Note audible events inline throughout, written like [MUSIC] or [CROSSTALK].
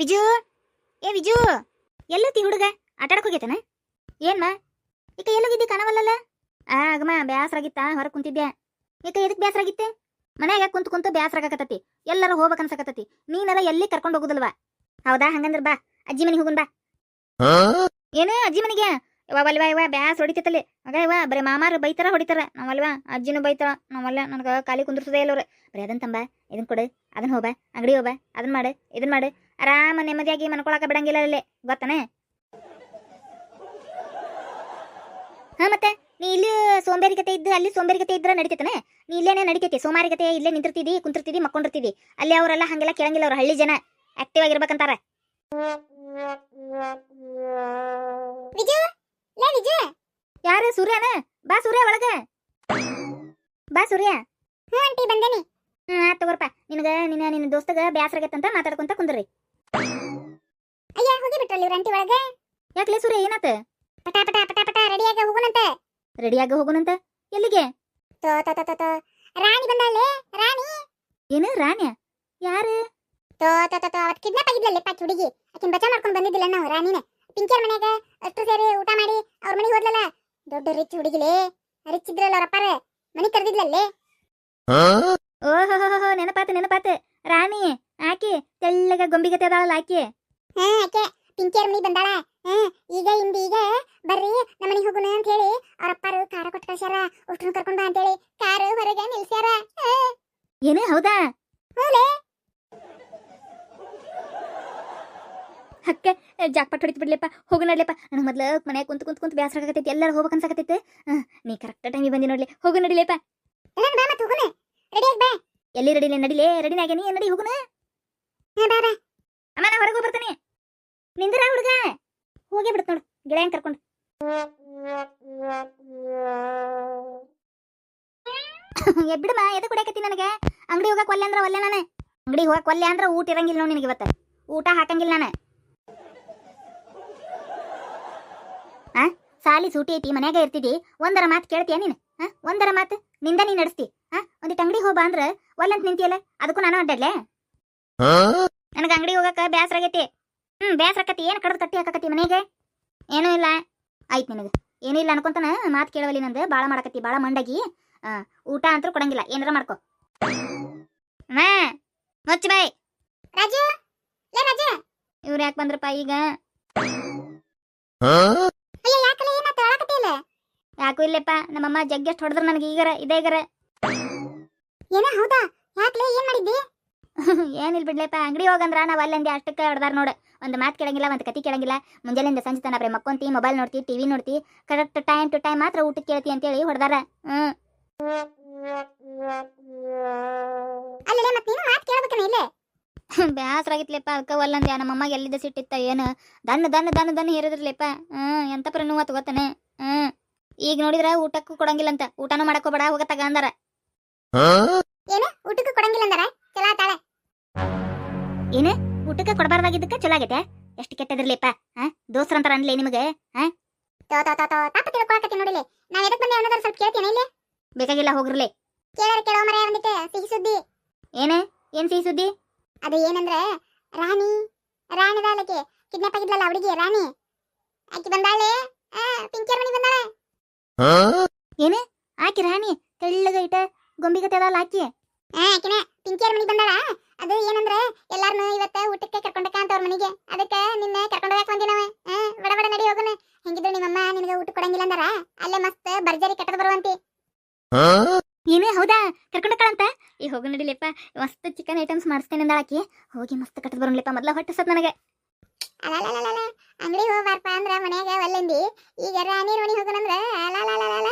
ವಿಜು? ಏ ವಿಜು ಎಲ್ಲೋತಿ ಹುಡುಗ? ಆಟಾಡಕ್ ಹೋಗೈತನ ಏನ್ಮ? ಈಕ ಎಲ್ಲೋಗಿದ್ದಿ ಕಾಣವಲ್ಲಲ್ಲ? ಆ ಆಗಮ್ಮ ಬ್ಯಾಸರಾಗಿತ್ತ ಹೊರ ಕುಂತಿದ್ದೆ ಈಕ ಎದಕ್ ಬ್ಯಾಸರಾಗಿತ್ತೆ? ಮನ್ಯಾಗ ಕುಂತ ಕುಂತ ಬ್ಯಾಸರಾಗಕತ್ತತಿ ಎಲ್ಲರೂ ಹೋಗ್ಬೇಕನ್ಸಕತ್ತತಿ ನೀನೆಲ್ಲ ಎಲ್ಲಿ ಕರ್ಕೊಂಡು ಹೋಗುದಿಲ್ವಾ? ಹೌದಾ, ಹಂಗಂದ್ರ ಬಾ, ಅಜ್ಜಿ ಮನೆಗೆ ಹೋಗುನ್ ಬಾ. ಏನು, ಅಜ್ಜಿ ಮನೆಗೆ ಇವ ಅಲ್ವಾ ಇವ ಬ್ಯಾಸ್ ಹೊಡಿತೈತಲ್ಲಿ. ಮಗ ಇವ ಬರೀ ಮಾಮಾರು ಬೈತಾರ ಹೊಡಿತಾರ. ನಾವಲ್ವಾ ಅಜ್ಜಿನೂ ಬೈತಾರ ನಾವಲ್ಲ ನನಗೆ ಖಾಲಿ ಕುಂದ್ರಸದೇ ಇಲ್ಲವ್ರು ಬರೀ ಅದನ್ ತಂಬ, ಇದನ್ ಕೊಡು, ಅದನ್ ಹೋಗ ಅಂಗಡಿ ಹೋಗ ಅದನ್ ಮಾಡು, ಇದನ್ ಮಾಡು. ಆರಾಮ ನೆಮ್ಮದಿಯಾಗಿ ಮನ್ಕೊಳಕ ಬಿಡಂಗಿಲ್ಲ ಅಲ್ಲೇ. ಗೊತ್ತಾನೆ? ಹಾ, ಮತ್ತೆ ನೀ ಇಲ್ಲಿ ಸೋಂಬೇರಿಕತೆ ಇದ್ದು, ಅಲ್ಲಿ ಸೋಂಬೇರಿಕತೆ ಇದ್ರೆ ನಡಿತೈತನೆ? ನೀ ಇಲ್ಲೇನೆ ನಡಿತೈತಿ ಸೋಮಾರಿಕತೆ ಇಲ್ಲೇ ನಿಂತಿರ್ತಿದಿ, ಕುಂತಿರ್ತಿದಿ, ಮಕ್ಕೊಂಡಿರ್ತಿದಿ. ಅಲ್ಲಿ ಅವರೆಲ್ಲ ಹಂಗೆಲ್ಲ ಕೇಳಂಗಿಲ್ಲ ಅವ್ರ ಹಳ್ಳಿ ಜನ. ಆಕ್ಟಿವ್ ಆಗಿರ್ಬೇಕಂತಾರ. ಯಾರು, ಸೂರ್ಯನ? ಬಾ, ಸೂರ್ಯ, ಒಳಗ. ಬಾ, ಸೂರ್ಯ. ಹ್ಞೂ ಆಂಟಿ, ಬಂದೇನಿ. ಹ್ಞೂ ಆತ್ ತಗೋರಪ್ಪ. ನಿನಗ, ನಿನ್ನ ನಿನ್ನ ದೋಸ್ತಗ ಬ್ಯಾಸರಾಗತ್ತಂತ ಮಾತಾಡ್ಕೊಂತ ಕುಂದ್ರಿ. ಅಯ್ಯ ಹೋಗಿ ಬಿಟ್ರಲ್ಲ ಇವ್ರ ಆಂಟಿ ಒಳಗ ಯಾಕ್ಲೆ ಸೂರ್ಯ ಏನಾತ ಪಟ ಪಟ ಪಟ ಪಟ ರೆಡಿಯಾಗ ಹೋಗುನಂತ ರೆಡಿಯಾಗ ಹೋಗುನಂತ ಎಲ್ಲಿಗೆ ತೋ ತೋ ತೋ ತೋ ತೋ ರಾಣಿ ಬಂದಾಳೆ ರಾಣಿ ಏನು ರಾಣ್ಯ ಯಾರು ತೋ ತೋ ತೋ ತೋ ಅವತ್ತು ಕಿಡ್ನಾಪ್ ಆಗಿದ್ಲಲ್ಲ ಪಾಚ್ ಹುಡುಗಿ ಆಕಿನ ಬಚಾವ್ ಮಾಡ್ಕೊಂಡು ಬಂದಿದ್ದಿಲ್ಲ ನಾವು ರಾಣಿನ ಪಿಂಚರ್ ಮನ್ಯಾಗ ಅಷ್ಟು ಸೇರಿ ಊಟ ಮಾಡಿ ಅವ್ರ ಮನೆಗೆ ಹೋದ್ಲಲ್ಲ ದೊಡ್ಡ ರಿಚ್ ಹುಡುಗಿಲೇ ರಿಚ್ ಇದ್ರಲ್ಲ ಅವ್ರ ಅಪ್ಪಾರ ಮನೆ ಕರೆದಿದ್ಲಲ್ಲೇ ಓಹೋ ನೆನಪಾತ ನೆನಪಾತ ರಾಣಿ ಆಕಿ ತೆಳ್ಳಗ ಗೊಂಬಿಗತೆ ಅದಾಳಲ್ಲ ಆಕೆ? ಹಾ ಆಕೆ ಪಿಂಕಿಯರ್ ಮನಿ ಬಂದಾಳ. ಹಾ ಈಗ ಇಂದ ಈಗ ಬರ್ರಿ ನಮ್ಮ ಮನೆಗೆ ಹೋಗೋಣ ಅಂತ ಹೇಳಿ ಅವ್ರ ಅಪ್ಪಾರು ಕಾರ ಕೊಟ್ಟು ಕಳ್ಸ್ಯಾರ. ಅಷ್ಟನ್ನು ಕರ್ಕೊಂಡು ಬಾ ಅಂತ ಹೇಳಿ ಕಾರು ಹೊರಗೆ ನಿಲ್ಸ್ಯಾರ. ಏನು ಹೌದಾ? ಹೂಲೆ ಹಕ್ಕ ಜಾಕ್ಪಾಟ್ ಹೊಡಿತು ಬಿಡ್ಲಿಪ್ಪ ಹೋಗು ನಡ್ಲಿಪ್ಪ. ನನಗೆ ಮೊದಲು ಮನೆ ಕುಂತ ಕುಂತ ಕುಂತ ಬ್ಯಾಸರ ಆಗತೈತಿ ಎಲ್ಲರೂ ಹೋಗ್ಬೇಕು ಅನ್ಸಕತ್ತೈತೆ. ನೀ ಕರೆಕ್ಟ್ ಟೈಮಿಗೆ ಬಂದಿ ನೋಡ್ಲಿ. ಹೋಗು ನಡಿಲಿಪ್ಪ. ಎಲ್ಲಿ ರೆಡಿ ನಡಿಲೆ ರೆಡಿ ಆಗ್ಯಾನಿ ನೀ ನಡಿ ಹೋಗುನ. ಅಮ್ಮ ನಾ ಹೊರಗೆ ಬರ್ತಾನೆ ನಿಂದ್ರ ಹುಡುಗ ಹೋಗೇ ಬಿಡ್ತ ನೋಡು ಗೆಳೆಯನ್ ಕರ್ಕೊಂಡು ಎಬ್ಬಿಡಮ್ಮ ಎದ ಕುಡಿಯಕತ್ತಿ ನನಗೆ ಅಂಗಡಿ ಹೋಗಕ್ ಒಲ್ಲೆ ಅಂದ್ರ ಒಲ್ಲೆ ನಾನು ಅಂಗಡಿ ಹೋಗಕ್ ಒಲ್ಲೆ ಅಂದ್ರ ಊಟ ಇರಂಗಿಲ್ಲ ನೋಡಿ ನಿನಗೆ ಇವತ್ತ ಊಟ ಹಾಕಂಗಿಲ್ಲ ನಾನು ಆ ಸಾಲಿ ಸೂಟಿ ಐತಿ ಮನ್ಯಾಗ ಇರ್ತಿದಿ ಒಂದರ ಮಾತು ಕೇಳ್ತೀಯ ನೀನು ಆ ಒಂದರ ಮಾತು ನಿಂದ ನೀ ನಡೆಸ್ತಿ ಆ ಒಂದಿಟ್ಟು ಅಂಗಡಿ ಹೋಗ್ಬಾ ಅಂದ್ರ ಒಲ್ಲಂತ ನಿಂತಿಯಲ್ಲ ಅದಕ್ಕೂ ನಾನು ಅಡ್ಡಡ್ಲೆ ನನಗೆ ಅಂಗಡಿ ಹೋಗಕ್ಕ ಬ್ಯಾಸರ ಆಗೈತಿ. ಹ್ಮ್ ಬ್ಯಾಸರ ಆಕತಿ. ಏನ್ ಕಡದ ಕಟ್ಟಿ ಹಾಕಕತಿ ಮನೆಗೆ? ಏನೂ ಇಲ್ಲ. ಆಯ್ತು ನಿನಗೆ. ಏನೂ ಇಲ್ಲ ಅನ್ಕೊಂತಾನ ಮಾತು ಕೇಳವಲ್ಲಿ ನಂದು. ಭಾಳ ಮಾಡಕತ್ತಿ ಭಾಳ ಮಂಡಾಗಿ. ಊಟ ಅಂತೂ ಕೊಡಂಗಿಲ್ಲ. ಏನಾರ ಮಾಡ್ಕೊ. ಮಾ ಮುಚ್ಚ ಬಾಯ್. ರಾಜು? ಲೇ ರಾಜು? ಇವ್ರು ಯಾಕೆ ಬಂದ್ರಪ್ಪ ಈಗ? ಅಯ್ಯ ಯಾಕಲ್ಲ ಏನಾತ ಹೇಳಕತ್ತಿಲ್ಲ ಯಾಕೂ ಇಲ್ಲಪ್ಪ. ನಮ್ಮಮ್ಮ ಜಗ್ಗೆಷ್ಟು ಹೊಡೆದ್ರ ನನಗೆ. ಈಗರ ಇದೇಗರ ಏನ ಹೌದಾ? ಯಾಕಲೇ ಏನ್ ಮಾಡಿದ್ದಿ? [LAUGHS] ಏನಿಲ್ಲ ಬಿಡ್ಲಪ್ಪ ಅಂಗಡಿ ಹೋಗಂದ್ರ ನಾವ್ ಅಲ್ಲಿಂದ ಅಷ್ಟಕ್ಕೆ ಹೊಡೆದಾರ ನೋಡು. ಒಂದು ಮಾತು ಕೇಳಂಗಿಲ್ಲ ಒಂದು ಕತಿ ಕೇಳಂಗಿಲ್ಲ. ಮುಂಜಾನೆಯಿಂದ ಸಂಜೆ ತನ ಬರೀ ಮಕ್ಕೊಂತಿ ಮೊಬೈಲ್ ನೋಡ್ತಿ ಟಿವಿ ನೋಡ್ತಿ. ಕರೆಕ್ಟ್ ಟೈಮ್ ಟು ಟೈಮ್ ಮಾತ್ರ ಊಟಕ್ಕೆ ಕೇಳ್ತಿ ಅಂತೇಳಿ ಹೊಡೆದಾರ. ಹ್ಮ್. ಅಲ್ಲೇ ಮತ್ತೆ ನೀನು ಮಾತು ಕೇಳಬೇಕನ ಇಲ್ಲೇ? [LAUGHS] ಬ್ಯಾಸರಾಗಿತ್ಲೆಪ್ಪ ಅದಕ್ಕೆ ಒಲ್ಲಂದ್ಯಾ ಅಮ್ಮಗೆ ಎಲ್ಲಿದ್ದ ಸಿಟ್ಟಿತ್ತ ಏನು? ದನ್ನ ದನ್ನ ದನ್ನ ದನ್ನ ಹೇರಿದ್ರಲೆಪ್ಪ ಹ್ಮ್ ಎಂತ ಪರ ನೋವು ತಗೋತಾನೆ? ಹ್ಮ್. ಈಗ ನೋಡಿದ್ರ ಊಟಕ್ಕೂ ಕೊಡಂಗಿಲ್ಲ ಅಂತ ಊಟನೂ ಮಾಡಕೋಬೇಡ ಹೋಗತ್ತಾಗ ಅಂದಾರ. ಏನು? ಊಟಕ್ಕೂ ಕೊಡಂಗಿಲ್ಲ ಅಂದಾರ? ಏನು? ಊಟಕ್ಕೆ ಕೊಡಬಾರ್ದಾಗಿದ್ದಕ್ಕೆ ಚಲೋ ಆಗೈತೆ. ಎಷ್ಟು ಕೆಟ್ಟದಿರ್ಲಿಪ್ಪ ಹಾ ದೋಸ್ತರ ಅಂತಾರ ಅನ್ಲಿ ನಿಮಗೆ ಹಾ ತೋ ತೋ ತೋ ತೋ ತಿಳ್ಕೊಳಕತ್ತಿ ನೋಡಿಲಿ ನಾ ಎದಕ್ ಬಂದೆ ಅನ್ನೋದ್ರ ಸ್ವಲ್ಪ ಕೇಳ್ತೀನಿ ಇಲ್ಲಿ ಬೇಕಾಗಿಲ್ಲ ಹೋಗ್ರಲಿ. ಕೇಳಾರ ಕೇಳೋ ಮರ ಬಂದಿತ್ತೆ ಸಿಹಿ ಸುದ್ದಿ. ಏನೇ? ಏನ್ ಸಿಹಿ ಸುದ್ದಿ? ಅದು ಏನಂದ್ರೆ ರಾಣಿ ರಾಣಿ ದಾಲಕ್ಕೆ ಕಿಡ್ನಾಪ್ ಆಗಿದ್ಲಲ್ಲ ಅವಳಿಗೆ ರಾಣಿ. ಆಕಿ ಬಂದಾಳೆ ಆ ಪಿಂಕರ್ ಮನಿ ಬಂದಾಳೆ. ಏನೇ? ಆಕಿ ರಾಣಿ ತೆಳ್ಳಗೈಟ ಗೊಂಬಿಗತೆ ಅದಲ್ಲ ಆಕಿ. ಆ ಆಕಿನ ಪಿಂಕಿಯರ್ ಮನಿ ಬಂದಾಳ? ಅದು ಏನಂದ್ರೆ ಎಲ್ಲಾರನು ಇವತ್ತ ಊಟಕ್ಕೆ ಕರ್ಕೊಂಡಕ್ಕ ಅಂತ ಅವ್ರ ಮನಿಗೆ ಅದಕ್ಕೆ ನಿನ್ನ ಕರ್ಕೊಂಡು ಹೋಗಕ್ ಬಂದಿ ನಾವ ಬಡ ಬಡ ನಡಿ ಹೋಗೋಣ ಹೆಂಗಿದ್ರು ನಿಮ್ಮಮ್ಮ ನಿನಗೆ ಊಟ ಕೊಡಂಗಿಲ್ಲ ಅಂದಾರ ಅಲ್ಲೇ ಮಸ್ತ್ ಭರ್ಜರಿ ಕಟ್ಟದ ಬರುವಂತಿ ಏನೇ ಹೌದಾ ಕರ್ಕೊಂಡಕ್ಕಳಂತ ಈ ಹೋಗು ನಡಿಲಿಪ್ಪ ಮಸ್ತ್ ಚಿಕನ್ ಐಟಮ್ಸ್ ಅಂದಾಳಕಿ ಹೋಗಿ ಮಸ್ತ್ ಕಟ್ಟದ್ ಬರೋನ್ಲಿಪ್ಪ ಮೊದ್ಲ ಹೊಟ್ಟೆ ಸತ್ ನನಗೆ. ಅಂಗಡಿ ಹೋಗ್ಬಾರ್ಪ ಅಂದ್ರ ಮನ್ಯಾಗ ಒಲ್ಲಂದಿ. ಈಗ ರಾಣಿ ಮನಿ ಹೋಗೋಣಂದ್ರ ಅಲಾಲಾಲಾಲ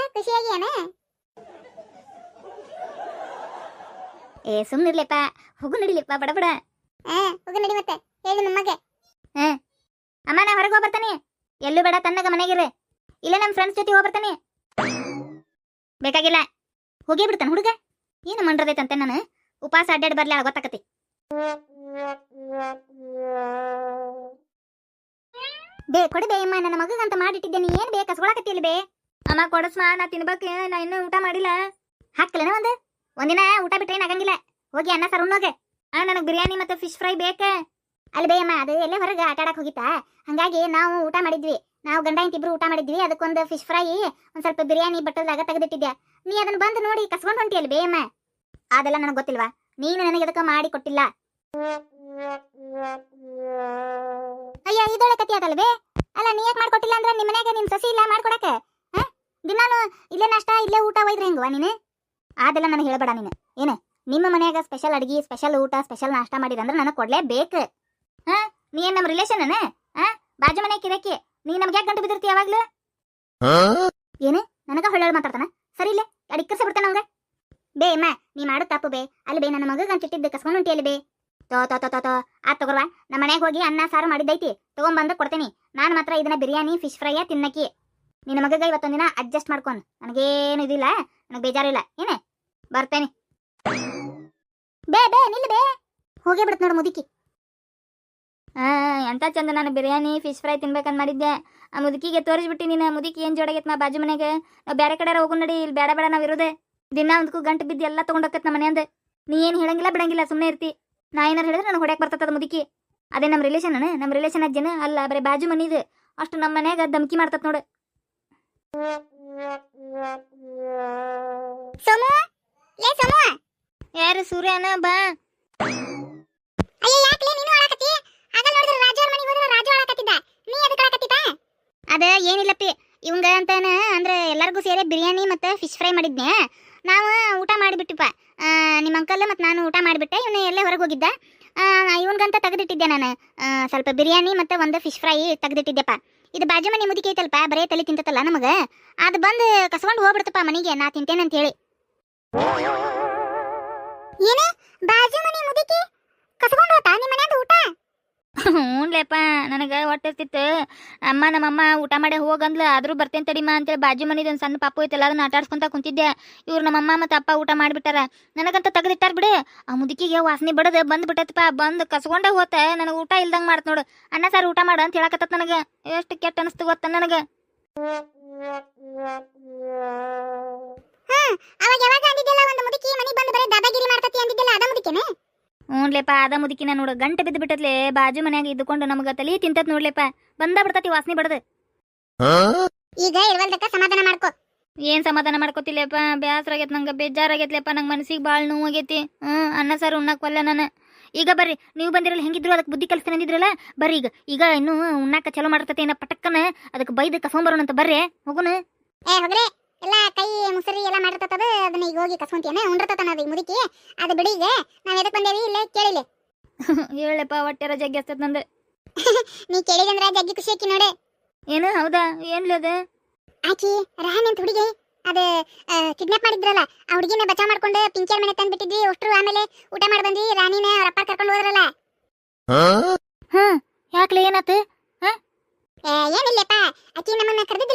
ಏ ಸುಮ್ನಿರ್ಲಿಪ್ಪ ಹೋಗು ನಡಿಲಿಪ್ಪ ಬಡ ಬಡ. ಹೋಗು ನಡಿ ಮತ್ತೆ. ಹೇಳಿ ಹಾ. ಅಮ್ಮ ನಾ ಹೊರಗೆ ಹೋಗ್ಬರ್ತಾನೆ. ಎಲ್ಲೂ ಬೇಡ ತನ್ನಗ ಮನೆಗಿರೆ ಇಲ್ಲ ನಮ್ಮ ಫ್ರೆಂಡ್ಸ್ ಜೊತೆ ಹೋಗ್ಬರ್ತಾನೆ. ಬೇಕಾಗಿಲ್ಲ. ಹೋಗೇ ಬಿಡ್ತಾನೆ ಹುಡುಗ. ಏನು ಮಂಡ್ರದೈತಂತೆ ನಾನು? ಉಪವಾಸ ಅಡ್ಡಾಡಿ ಬರ್ಲಿ ಗೊತ್ತಾಕತಿ. ಬೇ, ಕೊಡಿ ಬೇ ಅಮ್ಮ, ನನ್ನ ಮಗಗಂತ ಮಾಡಿಟ್ಟಿದ್ದೇನೆ ಏನ್ ಬೇ ಕಸ್ಕೊಳಕತ್ತಿಲ್ಲ ಬೇ? ಅಮ್ಮ, ಕೊಡಸ್ಮ, ನಾ ತಿನ್ಬೇಕು. ನಾ ಇನ್ನೂ ಊಟ ಮಾಡಿಲ್ಲ. ಹಾಕ್ಲೇನ ಒಂದು? ಒಂದಿನ ಊಟ ಬಿಟ್ರೆ ಆಗಂಗಿಲ್ಲ. ಹೋಗಿ ಅನ್ನ ಸಾರು ಉಣ್ಣೋಗೆ. ಆ, ನನಗೆ ಬಿರಿಯಾನಿ ಮತ್ತೆ ಫಿಶ್ ಫ್ರೈ ಬೇಕ. ಅಲ್ಲಿ ಬೇಯಮ್ಮ ಅದು ಎಲ್ಲೇ ಹೊರಗೆ ಆಟ ಆಡಕ್ ಹೋಗಿತ್ತಾ? ಹಂಗಾಗಿ ನಾವು ಊಟ ಮಾಡಿದ್ವಿ. ನಾವು ಗಂಡ ಇಂತಿಬ್ರು ಊಟ ಮಾಡಿದ್ವಿ. ಅದಕ್ಕೊಂದು ಫಿಶ್ ಫ್ರೈ ಒಂದ್ ಸ್ವಲ್ಪ ಬಿರಿಯಾನಿ ಬಟ್ಟದಾಗ ತೆಗೆದಿಟ್ಟಿದ್ದೆ. ನೀ ಅದನ್ನ ಬಂದು ನೋಡಿ ಕಸ್ಕೊಂಡ್ ಹೊಂಟಿಯಲ್ಲಿ ಬೇಯಮ್ಮ ಅದೆಲ್ಲ ನನಗೆ ಗೊತ್ತಿಲ್ವಾ? ನೀನು ನನಗೆ ಮಾಡಿ ಕೊಟ್ಟಿಲ್ಲ. ಅಯ್ಯ ಇದೊಳ್ಳೆ ಕತಿ ಬೇ ಅಲ್ಲ ನೀ ಯಾಕೆ ಮಾಡ್ಕೊಟ್ಟಿಲ್ಲ ಅಂದ್ರೆ ನಿಮ್ಮ ಮನ್ಯಾಗ ನಿನ್ ಸಸಿ ಇಲ್ಲ ಮಾಡ್ಕೊಡಕ್ಕೆ? ಹಾ? ದಿನಾನು ಇಲ್ಲೇ ನಾಷ್ಟ ಇಲ್ಲೇ ಊಟ ಒಯ್ದ್ರೆ ಹೆಂಗವಾ ನೀನು? ಅದೆಲ್ಲ ನನಗೆ ಹೇಳಬೇಡ ನೀನು. ಏನು ನಿಮ್ಮ ಮನ್ಯಾಗ ಸ್ಪೆಷಲ್ ಅಡಿಗೆ ಸ್ಪೆಷಲ್ ಊಟ ಸ್ಪೆಷಲ್ ನಾಷ್ಟ ಮಾಡಿದಂದ್ರೆ ನನಗೆ ಕೊಡ್ಲೇಬೇಕು ಹಾ? ನೀ ಏನ್ ನಮ್ಮ ರಿಲೇಷನ್ ಹಾ? ಬಾಜು ಮನೆ ಕಿರಕಿ. ನೀ ನಮ್ಗೆ ಯಾಕೆ ಗಂಟು ಬಿದ್ದಿರ್ತಿ ಯಾವಾಗ್ಲೂ? ಏನು ನನಗ ಹೊಳ್ಳ ಮಾತಾಡ್ತಾನ ಸರಿ ಇಲ್ಲೇ ಅಡಿಕ್ಕರ್ಸ ಬಿಡ್ತಾನ ಅವಂಗ ಬೇ ಅಮ್ಮ ನೀ ಮಾಡು ಬೇ? ನನ್ನ ಮಗಗ ಗಂಟಿಟ್ಟಿದ್ದು ಕಸ್ಕೊಂಡು ಹೊಂಟಿ ಬೇ? ತೋ ತೋ ತೋ ತೋ ಆ ತಗೋರ್ವಾ ನಮ್ಮ ಮನೆಗೆ ಹೋಗಿ ಅನ್ನ, ಸಾರು ಮಾಡಿದ್ದೈತಿ. ತಗೊಂಬಂದು ಕೊಡ್ತೇನಿ. ನಾನು ಮಾತ್ರ ಇದನ್ನ ಬಿರಿಯಾನಿ ಫಿಶ್ ಫ್ರೈಯ ತಿನ್ನಕಿ ನಿನ್ನ ಮಗಗ ಇವತ್ತೊಂದಿನ ಅಡ್ಜಸ್ಟ್ ಮಾಡ್ಕೊಂಡು. ನನಗೇನು ಇದಿಲ್ಲ ನನಗೆ ಬೇಜಾರಿಲ್ಲ ಏನೇ? ಬರ್ತೇನೆ. ಬೇ ಬೇ, ನಿಲ್ಲ ಬೇ. ಹೋಗೇ ಬಿಡತ್ ನೋಡು ಮುದುಕಿ. ಎಂತ ಚಂದ ನಾನು ಬಿರಿಯಾನಿ ಫಿಶ್ ಫ್ರೈ ತಿನ್ಬೇಕಂತ ಮಾಡಿದ್ದೆ. ಆ ಮುದುಕಿಗೆ ತೋರಿಸ್ಬಿಟ್ಟು ನೀನು. ಮುದುಕಿ ಏನು ಜೋಡಾಗೈತೆ ಮಾ ಬಾಜು ಮನೆಗೆ. ನಾವು ಬೇರೆ ಕಡೆ ಹೋಗು ನಡಿ ಇಲ್ಲಿ ಬೇಡ ಬೇಡ ನಾವು ಇರೋದೆ. ದಿನ ಒಂದಕ್ಕೂ ಗಂಟು ಬಿದ್ದು ಎಲ್ಲ ತೊಗೊಂಡೋಗತ್ತೆ ನಮ್ಮ ಮನೆಯಿಂದ. ನೀ ಏನು ಹೇಳಂಗಿಲ್ಲ ಬಿಡಂಗಿಲ್ಲ ಸುಮ್ಮನೆ ಇರ್ತಿ. ನಾ ಏನಾರು ಹೇಳಿದ್ರೆ ನನಗೆ ಹೊಡ್ಯಾಕ್ ಬರ್ತದ ಮುದುಕಿ. ಅದೇ ನಮ್ಮ ರಿಲೇಷನ್ ನಮ್ಮ ರಿಲೇಷನ್ ಅಜ್ಜನ ಅಲ್ಲ ಬರೀ ಬಾಜು ಮನಿದು ಅಷ್ಟು ನಮ್ಮ ಮನ್ಯಾಗ ಧಮಕಿ ಮಾಡ್ತತ್ ನೋಡು. ಸೋಮು? ಲೇ ಸೋಮು? ಯಾರು ಸೂರ್ಯನ ಬಾ. ಅಯ್ಯ ಯಾಕ್ಲೆ ನೀನು ಆಡಕತ್ತಿ ಆಗ ನೋಡಿದ್ರೆ ರಾಜು ಅವ್ರ ಮನೆಗೆ ಹೋದ್ರೆ ರಾಜು ಆಡಕತ್ತಿದ್ದ ನೀ ಎದಕ್ಕೆ ಆಡಕತ್ತಿದ್ದ ಅದ ಏನಿಲ್ಲಪ್ಪಿ ಇವಂಗ ಅಂತಾನ ಅಂದ್ರೆ ಎಲ್ಲರಿಗೂ ಸೇರಿ ಬಿರಿಯಾನಿ ಮತ್ತೆ ಫಿಶ್ ಫ್ರೈ ಮಾಡಿದ್ನೆ ನಾವು ಊಟ ಮಾಡಿಬಿಟ್ಟಿಪ್ಪ. ನಿಮ್ಮ ಅಂಕಲ್ ಮತ್ತು ನಾನು ಊಟ ಮಾಡಿಬಿಟ್ಟೆ, ಇವನು ಎಲ್ಲೇ ಹೊರಗೆ ಹೋಗಿದ್ದ. ಇವನ್ಗಂತ ತೆಗೆದಿಟ್ಟಿದ್ದೆ ನಾನು. ಸ್ವಲ್ಪ ಬಿರಿಯಾನಿ ಮತ್ತು ಒಂದು ಫಿಶ್ ಫ್ರೈ ತೆಗೆದಿಟ್ಟಿದ್ದೆಪ್ಪ. ಇದು ಬಾಜು ಮನೆ ಮುದುಕಿ ಐತಲ್ಪ, ಬರೇ ತಲೆ ತಿಂತತಲ್ಲ ನಮಗೆ. ಅದು ಬಂದು ಕಸ್ಕೊಂಡು ಹೋಗ್ಬಿಡ್ತಪ್ಪ ಮನೆಗೆ, ನಾ ತಿಂತೇನೆ ಅಂತ ಹೇಳಿ ಏನು, ಬಾಜು ಮನೆ ಮುದುಕಿ? ಕಸ್ಕೊಂಡು ಹೋತಾ ನಿಮ್ಮ ಮನ್ಯಾಗ ಊಟ? ಹ್ಞೂನ್ಲೇಪ್ಪ ನನಗೆ ಹೊಟ್ಟೆ ಇರ್ತಿತ್ತು ಅಮ್ಮ, ನಮ್ಮಮ್ಮ ಊಟ ಮಾಡಿ ಹೋಗಂದ್ಲ, ಆದರೂ ಬರ್ತೇನೆ ತಡಿಮ ಅಂತೇಳಿ ಬಾಜು ಮನಿದು ಒಂದು ಸಣ್ಣ ಪಾಪು ಐತಲ್ಲ, ಅದನ್ನ ಆಟಾಡ್ಸ್ಕೊಂತ ಕುಂತಿದ್ದೆ. ಇವ್ರು ನಮ್ಮಮ್ಮ ಮತ್ತು ಅಪ್ಪ ಊಟ ಮಾಡಿಬಿಟ್ಟಾರ. ನನಗಂತ ತೆಗೆದಿಟ್ಟಾರ ಬಿಡು. ಆ ಮುದುಕಿಗೆ ವಾಸನೆ ಬಿಡೋದು ಬಂದು ಬಿಟ್ಟತ್ತಪ್ಪ ಬಂದು ಕಸ್ಕೊಂಡೇ ಹೋತ. ನನಗೆ ಊಟ ಇಲ್ದಂಗೆ ಮಾಡ್ತು ನೋಡು. ಅನ್ನ ಸರ್ ಊಟ ಮಾಡು ಅಂತ ಹೇಳಕತ್ತ ನನಗೆ. ಎಷ್ಟು ಕೆಟ್ಟ ಅನಿಸ್ತು ಗೊತ್ತ ನನಗೆ. ಅವಾಗ ಯಾವಾಗ ಅಂದಿದ್ದೆಲ್ಲ, ಒಂದು ಮುದುಕಿ ಮನಿ ಬಂದು ಬರೀ ದಾದಾಗಿರಿ ಮಾಡ್ತತಿ ಅಂದಿದ್ದೆಲ್ಲ, ಅದ ಮುದುಕಿನೇ? ಹ್ಞೂನ್ಲೇಪ ಅದ ಮುದುಕಿನ ನೋಡು ಗಂಟೆ ಬಿದ್ದು ಬಿಟ್ಟತ್ಲೆ ಬಾಜು ಮನ್ಯಾಗ ಇದ್ದುಕೊಂಡು ನಮಗ ತಲಿ ತಿಂತತ್ ನೋಡ್ಲೇಪ ಬಂದ ಬಿಡ್ತತಿ ವಾಸನೆ ಬಡದು. ಈಗ ಇರ್ವಲ್ದಕ್ಕ ಸಮಾಧಾನ ಮಾಡ್ಕೋ. ಏನ್ ಸಮಾಧಾನ ಮಾಡ್ಕೋತಿಲ್ಲಪ್ಪ ಬ್ಯಾಸರ ಆಗೈತೆ ನಂಗೆ ಬೇಜಾರಾಗೈತ್ಲೆಪ್ಪ ನಂಗೆ ಮನಸ್ಸಿಗೆ ಭಾಳ ನೋವಾಗೈತಿ. ಹ್ಮ್ ಅನ್ನ ಸಾರು ಉಣ್ಣಕ್ ಬಲ್ಲ ನಾನು. ಈಗ ಬರ್ರಿ ನೀವು ಬಂದಿರಲ್ಲ ಹೆಂಗಿದ್ರು ಅದಕ್ಕೆ ಬುದ್ಧಿ ಕಲಿಸ್ತೀನಿ ಅಂದಿದ್ರಲ್ಲ ಬರ್ರಿ ಈಗ. ಈಗ ಇನ್ನು ಉಣ್ಣಾಕ ಚಲೋ ಮಾಡ್ತತಿ ಏನ ಪಟಕ್ಕನ ಅದಕ್ಕೆ ಬೈದ ಕಸ್ಕೊಂಬರೋಣಂತ ಬರ್ರಿ ಹೋಗುನು. ಏ ಹೋಗ್ರಿ. ಎಲ್ಲ ಕೈ ಮುಸರಿ ಎಲ್ಲ ಮಾಡಿರ್ತದ ಅದನ್ನ ಈಗ ಹೋಗಿ ಕಸ್ಕೊಂತೀಯನ ಉಂಡಿರ್ತತನ ಅದು ಮುದುಕಿ. ಅದು ಬಿಡಿ ಈಗ ನಾವ್ ಎದಕ್ ಬಂದೇವಿ? ಇಲ್ಲೇ ಕೇಳಿಲಿ. [LAUGHS] ಹೇಳಪ್ಪ ಹೊಟ್ಟೆರ ಜಗ್ಗಿ ಹಸ್ತದ ನಂದು. [LAUGHS] ನೀ ಕೇಳಿದಂದ್ರ ಜಗ್ಗಿ ಖುಷಿ ಆಕಿ ನೋಡೆ. ಏನು ಹೌದಾ? ಏನ್ಲಿ ಅದು? ಆಕಿ ರಾಹನ್ ಅಂತ ಹುಡುಗಿ? ಅದು ಕಿಡ್ನಾಪ್ ಮಾಡಿದ್ರಲ್ಲ ಆ ಹುಡುಗಿನ ಬಚಾವ್ ಮಾಡ್ಕೊಂಡು ಪಿಂಚರ್ ಮನೆ ತಂದು ಬಿಟ್ಟಿದ್ವಿ ಅಷ್ಟ್ರು ಆಮೇಲೆ ಊಟ ಮಾಡಿ ಬಂದ್ವಿ ರಾಣಿನ ಅವ್ರ ಅಪ್ಪ ಕರ್ಕೊಂಡು ಹೋದ್ರಲ್ಲ. ಹ್ಮ್ ಯಾಕ್ಲೆ ಏನಾತು? ಏನಿಲ್ಲಪ್ಪ ಆಕಿ ನಮ್ಮನ್ನ ಕರೆದಿದ್ದಿಲ್ಲನ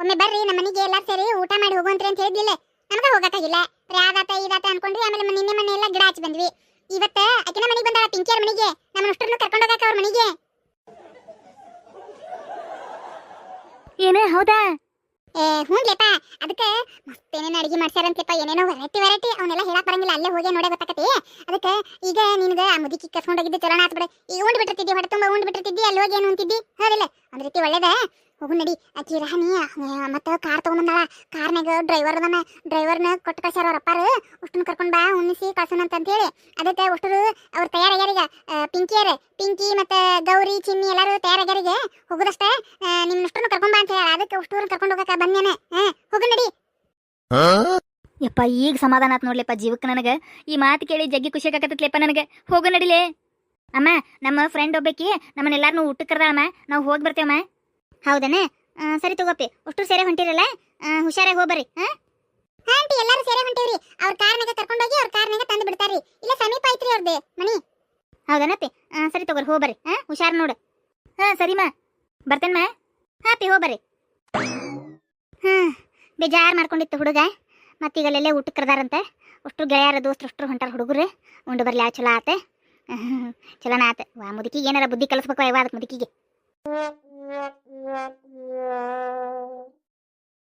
ಒಮ್ಮೆ ಬರ್ರಿ ನಮ್ಮ ಮನೆಗೆ ಎಲ್ಲಾರು ಸೇರಿ ಊಟ ಮಾಡಿ ಹೋಗುವಂತ್ರಿ ಅಂತ ಹೇಳಿದ್ಲಿಲ್ಲ ನಮಗ ಹೋಗಕ್ಕಾಗಿಲ್ಲ. ಆದಾತ ಇದಾತ ಅನ್ಕೊಂಡ್ರಿ ಆಮೇಲೆ ನಿನ್ನೆ ಮನೆ ಎಲ್ಲ ಗಿಡ ಹಚ್ಚಿ ಬಂದ್ವಿ. ಇವತ್ತ ಅಕ್ಕಿನ ಮನೆಗೆ ಬಂದಾಳ ಪಿಂಕಿಯರ್ ಮನೆಗೆ. ನಮ್ಮ ಅಷ್ಟರನ್ನು ಕರ್ಕೊಂಡು ಹೋಗಕ ಅವ್ರ ಮನೆಗೆ. ಏನೇ ಹೌದಾ? ಏ ಹ್ಞೂನ್ಲೇಪ ಅದಕ್ಕೆ ಮತ್ತೇನೇನು ಅಡುಗೆ ಮಾಡ್ಸ್ಯಾರಂತಪ್ಪ ಏನೇನೋ ವೆರೈಟಿ ವೆರೈಟಿ ಅವನ್ನೆಲ್ಲ ಹೇಳಕ್ ಬರಂಗಿಲ್ಲ ಅಲ್ಲೇ ಹೋಗಿ ನೋಡೇ ಗೊತ್ತಾಕತಿ ಅದಕ್ಕೆ ಈಗ ನಿನಗೆ ಆ ಮುದುಕಿ ಕಸ್ಕೊಂಡು ಚಲೋಣ ಆತ್ಬಿಡ ಆತ್ ಬಿಡು. ಈಗ ಉಂಡ್ ಬಿಟ್ಟಿರ್ತಿದ್ದಿ ಹೊಟ್ಟೆ ತುಂಬ ಉಂಡ್ ಬಿಟ್ಟಿರ್ತಿದ್ದಿ ಅಲ್ಲಿ ಹೋಗಿ ಏನು ಅಂತಿದ್ದಿ ಹೌದಿಲ್ಲ ಒಂದ್ ರೀತಿ ಒಳ್ಳೇದ. ಹೋಗು ನಡಿ. ಆಕಿ ಮತ್ತೆ ಕಾರ್ ತಗೊಂಬಂದಾಳ. ಕಾರ್ನಾಗ ಡ್ರೈವರ್ ಅದಾನ. ಡ್ರೈವರ್ನ ಕೊಟ್ಟು ಕಳ್ಸ್ಯಾರ ಅವ್ರ ಅಪ್ಪಾರು. ಉಷ್ಟನ್ ಕರ್ಕೊಂಡ್ ಬಾ ಉಣ್ಣಿಸಿ ಕಳ್ಸೋಣ ಅಂತ ಹೇಳಿ. ಅದಕ್ಕೆ ಅಷ್ಟರು ಅವ್ರು ತಯಾರಾಗ್ಯಾರೀಗ ಪಿಂಕಿಯರ್ ಪಿಂಕಿ ಮತ್ತೆ ಗೌರಿ, ಚಿನ್ನಿ ಎಲ್ಲರೂ ತಯಾರಾಗ್ಯಾರ ಈಗ. ಹೋಗುದಷ್ಟೇ. ನಿಮ್ಮ ಅಷ್ಟನ್ನು ಕರ್ಕೊಂಡ್ ಬಾ ಅಂತ ಹೇಳಿ. ಅದಕ್ಕೆ ಅಷ್ಟೂರು ಕರ್ಕೊಂಡು ಹೋಗಕ ಬಂದೇನೆ ಹೋಗು ನಡಿ. ಯಪ್ಪ, ಈಗ ಸಮಾಧಾನ ಆತ್ ನೋಡ್ಲಿಪ್ಪ ಜೀವಕ್ಕೆ ನನಗೆ. ಈ ಮಾತು ಕೇಳಿ ಜಗ್ಗಿ ಖುಷಿ ಆಗತ್ತಲೇಪ್ಪ ನನಗೆ. ಹೋಗು ನಡಿಲೇ. ಅಮ್ಮ, ನಮ್ಮ ಫ್ರೆಂಡ್ ಒಬ್ಬಾಕಿ ನಮ್ಮನ್ನೆಲ್ಲಾರನು ಊಟಕ್ಕೆ ಕರ್ದಾಳಮ್ಮ. ನಾವು ಹೋಗಿ ಬರ್ತೇವಮ್ಮ. ಹೌದನ? ಸರಿ ತಗೋಪಿ. ಅಷ್ಟು ಸೇರೆ ಹೊಂಟಿರಲ್ಲ? ಹುಷಾರೇ ಹುಷಾರಾಗಿ ಹೋಗ್ಬರ್ರಿ ಹಾಂ ಆಂಟಿ ಎಲ್ಲರೂ ಸೇರೆ ಹೊಂಟಿವ್ರಿ. ಅವ್ರ ಕಾರ್ನಾಗ ಕರ್ಕೊಂಡೋಗಿ ಅವ್ರ ಕಾರ್ನಾಗ ತಂದು ಬಿಡ್ತಾರ್ರಿ. ಇಲ್ಲ ಸಮೀಪ ಐತ್ರಿ ಅವ್ರದ್ದು ಮನಿ. ಹೌದನಪ್ಪಿ? ಸರಿ ತಗೋರಿ ಹೋಗ್ಬರ್ರಿ ಹಾಂ ಹುಷಾರ್ ನೋಡು. ಮಾ. ಸರಿಮಾ ಬರ್ತೇನಮ್ಮ ಹಾಪಿ ಹೋಗ್ಬರ್ರಿ. ಹಾಂ ಬೇಜಾರು ಮಾಡ್ಕೊಂಡಿತ್ತು ಹುಡುಗ. ಮತ್ತೀಗ ಅಲ್ಲೆಲ್ಲೇ ಊಟಕ್ಕೆ ಕರ್ದಾರಂತೆ. ಅಷ್ಟು ಗೆಳೆಯರ ದೋಸ್ತರು ಅಷ್ಟು ಹೊಂಟಾರ ಹುಡುಗರು. ಉಂಡು ಬರ್ಲಿ ಆ ಚಲೋ ಆತೆ. ಚಲೋನ ಆತ. ವಾ ಮುದುಕಿಗೆ ಏನಾರ ಬುದ್ಧಿ ಕಲಿಸ್ಬೇಕು ಯಾವ ಅದಕ್ಕೆ ಮುದುಕಿಗೆ. Yeah, yeah, yeah.